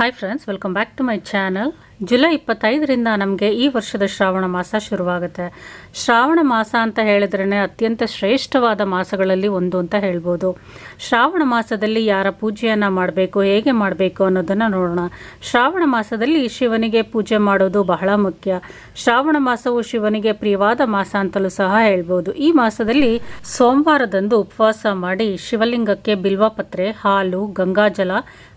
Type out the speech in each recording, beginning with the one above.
Hi friends welcome back to my channel July ಇಪ್ಪತ್ತೈದರಿಂದ ನಮಗೆ ಈ ವರ್ಷದ ಶ್ರಾವಣ ಮಾಸ ಶುರುವಾಗುತ್ತೆ. ಶ್ರಾವಣ ಮಾಸ ಅಂತ ಹೇಳಿದ್ರೇ ಅತ್ಯಂತ ಶ್ರೇಷ್ಠವಾದ ಮಾಸಗಳಲ್ಲಿ ಒಂದು ಅಂತ ಹೇಳ್ಬೋದು. ಶ್ರಾವಣ ಮಾಸದಲ್ಲಿ ಯಾರ ಪೂಜೆಯನ್ನು ಮಾಡಬೇಕು, ಹೇಗೆ ಮಾಡಬೇಕು ಅನ್ನೋದನ್ನು ನೋಡೋಣ. ಶ್ರಾವಣ ಮಾಸದಲ್ಲಿ ಶಿವನಿಗೆ ಪೂಜೆ ಮಾಡೋದು ಬಹಳ ಮುಖ್ಯ. ಶ್ರಾವಣ ಮಾಸವು ಶಿವನಿಗೆ ಪ್ರಿಯವಾದ ಮಾಸ ಅಂತಲೂ ಸಹ ಹೇಳ್ಬೋದು. ಈ ಮಾಸದಲ್ಲಿ ಸೋಮವಾರದಂದು ಉಪವಾಸ ಮಾಡಿ ಶಿವಲಿಂಗಕ್ಕೆ ಬಿಲ್ವಪತ್ರೆ ಹಾಲು, ಗಂಗಾಜಲ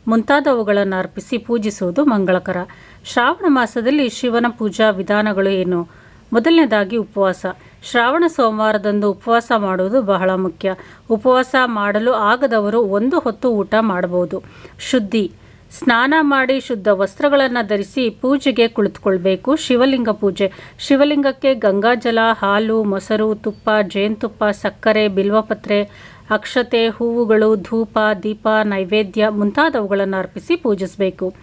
ಮುಂತಾದವುಗಳನ್ನು ಅರ್ಪಿಸಿ ಪೂಜಿಸುವುದು ಮಂಗಳಕರ. ಶ್ರಾವಣ ಮಾಸದಲ್ಲಿ ಶಿವನ ಪೂಜಾ ವಿಧಾನಗಳು ಏನು? ಮೊದಲನೇದಾಗಿ ಉಪವಾಸ. ಶ್ರಾವಣ ಸೋಮವಾರದಂದು ಉಪವಾಸ ಮಾಡುವುದು ಬಹಳ ಮುಖ್ಯ. ಉಪವಾಸ ಮಾಡಲು ಆಗದವರು ಒಂದು ಹೊತ್ತು ಊಟ ಮಾಡಬಹುದು. ಶುದ್ಧಿ. ಸ್ನಾನ ಮಾಡಿ ಶುದ್ಧ ವಸ್ತ್ರಗಳನ್ನು ಧರಿಸಿ ಪೂಜೆಗೆ ಕುಳಿತುಕೊಳ್ಬೇಕು. ಶಿವಲಿಂಗ ಪೂಜೆ. ಶಿವಲಿಂಗಕ್ಕೆ ಗಂಗಾಜಲ ಹಾಲು, ಮೊಸರು, ತುಪ್ಪ, ಜೇನುತುಪ್ಪ, ಸಕ್ಕರೆ, ಬಿಲ್ವಪತ್ರೆ ಅಕ್ಷತೆ, ಹೂವುಗಳು, ಧೂಪ, ದೀಪ, ನೈವೇದ್ಯ ಮುಂತಾದವುಗಳನ್ನು ಅರ್ಪಿಸಿ ಪೂಜಿಸಬೇಕು.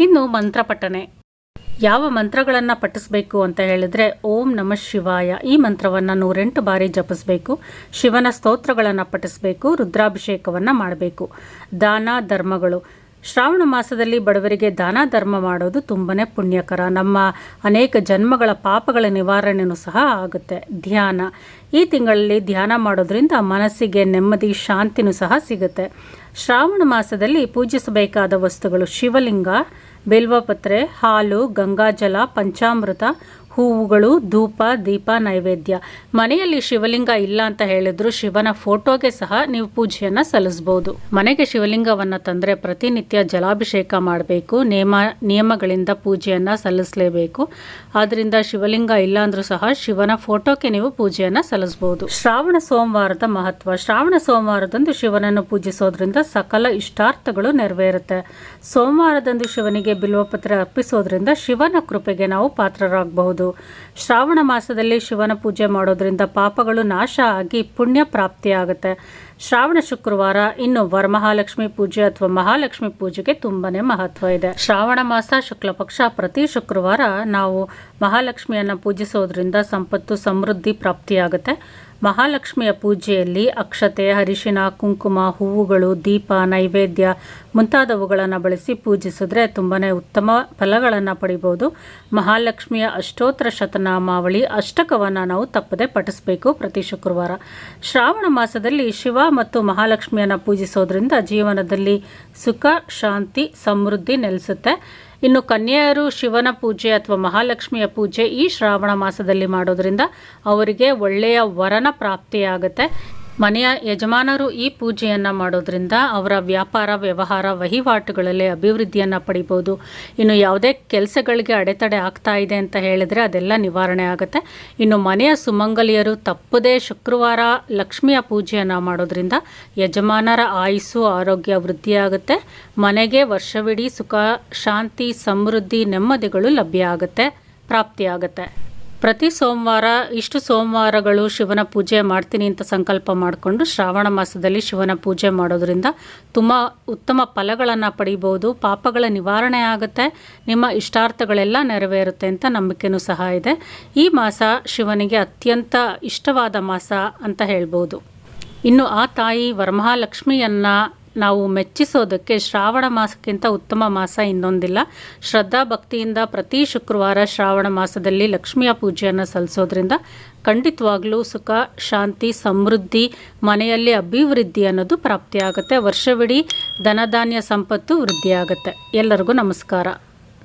ಇನ್ನು ಮಂತ್ರ ಪಠನೆ ಯಾವ ಮಂತ್ರಗಳನ್ನು ಪಠಿಸಬೇಕು ಅಂತ ಹೇಳಿದರೆ ಓಂ ನಮಃ ಶಿವಾಯ. ಈ ಮಂತ್ರವನ್ನು ನೂರೆಂಟು ಬಾರಿ ಜಪಿಸಬೇಕು. ಶಿವನ ಸ್ತೋತ್ರಗಳನ್ನು ಪಠಿಸಬೇಕು, ರುದ್ರಾಭಿಷೇಕವನ್ನು ಮಾಡಬೇಕು. ದಾನ, ಧರ್ಮಗಳು. ಶ್ರಾವಣ ಮಾಸದಲ್ಲಿ ಬಡವರಿಗೆ ದಾನ ಧರ್ಮ ಮಾಡೋದು ತುಂಬನೇ ಪುಣ್ಯಕರ. ನಮ್ಮ ಅನೇಕ ಜನ್ಮಗಳ ಪಾಪಗಳ ನಿವಾರಣೆಯೂ ಸಹ ಆಗುತ್ತೆ. ಧ್ಯಾನ. ಈ ತಿಂಗಳಲ್ಲಿ ಧ್ಯಾನ ಮಾಡೋದ್ರಿಂದ ಮನಸ್ಸಿಗೆ ನೆಮ್ಮದಿ, ಶಾಂತಿನೂ ಸಹ ಸಿಗುತ್ತೆ. ಶ್ರಾವಣ ಮಾಸದಲ್ಲಿ ಪೂಜಿಸಬೇಕಾದ ವಸ್ತುಗಳು ಶಿವಲಿಂಗ, ಬಿಲ್ವಪತ್ರೆ, ಹಾಲು, ಗಂಗಾಜಲ, ಪಂಚಾಮೃತ ಹೂವುಗಳು, ಧೂಪ, ದೀಪ, ನೈವೇದ್ಯ. ಮನೆಯಲ್ಲಿ ಶಿವಲಿಂಗ ಇಲ್ಲ ಅಂತ ಹೇಳಿದ್ರು ಶಿವನ ಫೋಟೋಗೆ ಸಹ ನೀವು ಪೂಜೆಯನ್ನು ಸಲ್ಲಿಸಬಹುದು ಮನೆಗೆ ಶಿವಲಿಂಗವನ್ನು ತಂದರೆ ಪ್ರತಿನಿತ್ಯ ಜಲಾಭಿಷೇಕ ಮಾಡಬೇಕು ನಿಯಮ ನಿಯಮಗಳಿಂದ ಪೂಜೆಯನ್ನು ಸಲ್ಲಿಸಲೇಬೇಕು. ಆದ್ದರಿಂದ ಶಿವಲಿಂಗ ಇಲ್ಲ ಅಂದ್ರೂ ಸಹ ಶಿವನ ಫೋಟೋಕ್ಕೆ ನೀವು ಪೂಜೆಯನ್ನು ಸಲ್ಲಿಸಬಹುದು ಶ್ರಾವಣ ಸೋಮವಾರದ ಮಹತ್ವ. ಶ್ರಾವಣ ಸೋಮವಾರದಂದು ಶಿವನನ್ನು ಪೂಜಿಸೋದ್ರಿಂದ ಸಕಲ ಇಷ್ಟಾರ್ಥಗಳು ನೆರವೇರುತ್ತೆ. ಸೋಮವಾರದಂದು ಶಿವನಿಗೆ ಬಿಲ್ವಪತ್ರ ಅರ್ಪಿಸೋದ್ರಿಂದ ಶಿವನ ಕೃಪೆಗೆ ನಾವು ಪಾತ್ರರಾಗಬಹುದು. ಶ್ರಾವಣ ಮಾಸದಲ್ಲಿ ಶಿವನ ಪೂಜೆ ಮಾಡೋದ್ರಿಂದ ಪಾಪಗಳು ನಾಶ ಆಗಿ ಪುಣ್ಯ ಪ್ರಾಪ್ತಿಯಾಗುತ್ತೆ ಶ್ರಾವಣ ಶುಕ್ರವಾರ ಇನ್ನು ವರಮಹಾಲಕ್ಷ್ಮಿ ಪೂಜೆ ಅಥವಾ ಮಹಾಲಕ್ಷ್ಮಿ ಪೂಜೆಗೆ ತುಂಬಾನೇ ಮಹತ್ವ ಇದೆ. ಶ್ರಾವಣ ಮಾಸ ಶುಕ್ಲ ಪಕ್ಷ ಪ್ರತಿ ಶುಕ್ರವಾರ ನಾವು ಮಹಾಲಕ್ಷ್ಮಿಯನ್ನು ಪೂಜಿಸೋದ್ರಿಂದ ಸಂಪತ್ತು ಸಮೃದ್ಧಿ ಪ್ರಾಪ್ತಿಯಾಗುತ್ತೆ. ಮಹಾಲಕ್ಷ್ಮಿಯ ಪೂಜೆಯಲ್ಲಿ ಅಕ್ಷತೆ ಅರಿಶಿನ ಕುಂಕುಮ, ಹೂವುಗಳು, ದೀಪ, ನೈವೇದ್ಯ ಮುಂತಾದವುಗಳನ್ನು ಬಳಸಿ ಪೂಜಿಸಿದ್ರೆ ತುಂಬಾ ಉತ್ತಮ ಫಲಗಳನ್ನು ಪಡಿಬೋದು. ಮಹಾಲಕ್ಷ್ಮಿಯ ಅಷ್ಟೋತ್ತರ ಶತನಾಮಾವಳಿ ಅಷ್ಟಕವನ್ನು ನಾವು ತಪ್ಪದೆ ಪಠಿಸಬೇಕು ಪ್ರತಿ ಶುಕ್ರವಾರ. ಶ್ರಾವಣ ಮಾಸದಲ್ಲಿ ಶಿವ ಮತ್ತು ಮಹಾಲಕ್ಷ್ಮಿಯನ್ನು ಪೂಜಿಸೋದ್ರಿಂದ ಜೀವನದಲ್ಲಿ ಸುಖ, ಶಾಂತಿ, ಸಮೃದ್ಧಿ ನೆಲೆಸುತ್ತೆ. ಇನ್ನು ಕನ್ಯೆಯರು ಶಿವನ ಪೂಜೆ ಅಥವಾ ಮಹಾಲಕ್ಷ್ಮಿಯ ಪೂಜೆ ಈ ಶ್ರಾವಣ ಮಾಸದಲ್ಲಿ ಮಾಡೋದ್ರಿಂದ ಅವರಿಗೆ ಒಳ್ಳೆಯ ವರನ ಪ್ರಾಪ್ತಿಯಾಗುತ್ತೆ. ಮನೆಯ ಯಜಮಾನರು ಈ ಪೂಜೆಯನ್ನು ಮಾಡೋದ್ರಿಂದ ಅವರ ವ್ಯಾಪಾರ, ವ್ಯವಹಾರ, ವಹಿವಾಟುಗಳಲ್ಲಿ ಅಭಿವೃದ್ಧಿಯನ್ನು ಪಡಿಬೋದು. ಇನ್ನು ಯಾವುದೇ ಕೆಲಸಗಳಿಗೆ ಅಡೆತಡೆ ಆಗ್ತಾ ಇದೆ ಅಂತ ಹೇಳಿದರೆ ಅದೆಲ್ಲ ನಿವಾರಣೆ ಆಗುತ್ತೆ. ಇನ್ನು ಮನೆಯ ಸುಮಂಗಲಿಯರು ತಪ್ಪದೇ ಶುಕ್ರವಾರ ಲಕ್ಷ್ಮಿಯ ಪೂಜೆಯನ್ನು ಮಾಡೋದ್ರಿಂದ ಯಜಮಾನರ ಆಯುಸ್ಸು, ಆರೋಗ್ಯ ವೃದ್ಧಿಯಾಗುತ್ತೆ ಮನೆಗೆ ವರ್ಷವಿಡೀ ಸುಖ, ಶಾಂತಿ, ಸಮೃದ್ಧಿ, ನೆಮ್ಮದಿಗಳು ಲಭ್ಯ ಆಗುತ್ತೆ ಪ್ರಾಪ್ತಿಯಾಗುತ್ತೆ ಪ್ರತಿ ಸೋಮವಾರ, ಇಷ್ಟು ಸೋಮವಾರಗಳು ಶಿವನ ಪೂಜೆ ಮಾಡ್ತೀನಿ ಅಂತ ಸಂಕಲ್ಪ ಮಾಡಿಕೊಂಡು ಶ್ರಾವಣ ಮಾಸದಲ್ಲಿ ಶಿವನ ಪೂಜೆ ಮಾಡೋದ್ರಿಂದ ತುಂಬ ಉತ್ತಮ ಫಲಗಳನ್ನು ಪಡಿಬೋದು. ಪಾಪಗಳ ನಿವಾರಣೆ ಆಗುತ್ತೆ. ನಿಮ್ಮ ಇಷ್ಟಾರ್ಥಗಳೆಲ್ಲ ನೆರವೇರುತ್ತೆ ಅಂತ ನಂಬಿಕೆನೂ ಸಹ ಇದೆ. ಈ ಮಾಸ ಶಿವನಿಗೆ ಅತ್ಯಂತ ಇಷ್ಟವಾದ ಮಾಸ ಅಂತ ಹೇಳ್ಬೋದು. ಇನ್ನು ಆ ತಾಯಿ ವರಮಹಾಲಕ್ಷ್ಮಿಯನ್ನು ನಾವು ಮೆಚ್ಚಿಸೋದಕ್ಕೆ ಶ್ರಾವಣ ಮಾಸಕ್ಕಿಂತ ಉತ್ತಮ ಮಾಸ ಇನ್ನೊಂದಿಲ್ಲ. ಶ್ರದ್ಧಾ ಭಕ್ತಿಯಿಂದ ಪ್ರತಿ ಶುಕ್ರವಾರ ಶ್ರಾವಣ ಮಾಸದಲ್ಲಿ ಲಕ್ಷ್ಮಿಯ ಪೂಜೆಯನ್ನು ಸಲ್ಲಿಸೋದ್ರಿಂದ ಖಂಡಿತವಾಗ್ಲೂ ಸುಖ, ಶಾಂತಿ, ಸಮೃದ್ಧಿ, ಮನೆಯಲ್ಲಿ ಅಭಿವೃದ್ಧಿ ಅನ್ನೋದು ಪ್ರಾಪ್ತಿಯಾಗುತ್ತೆ. ವರ್ಷವಿಡೀ ಧನಧಾನ್ಯ ಸಂಪತ್ತು ವೃದ್ಧಿಯಾಗುತ್ತೆ. ಎಲ್ಲರಿಗೂ ನಮಸ್ಕಾರ.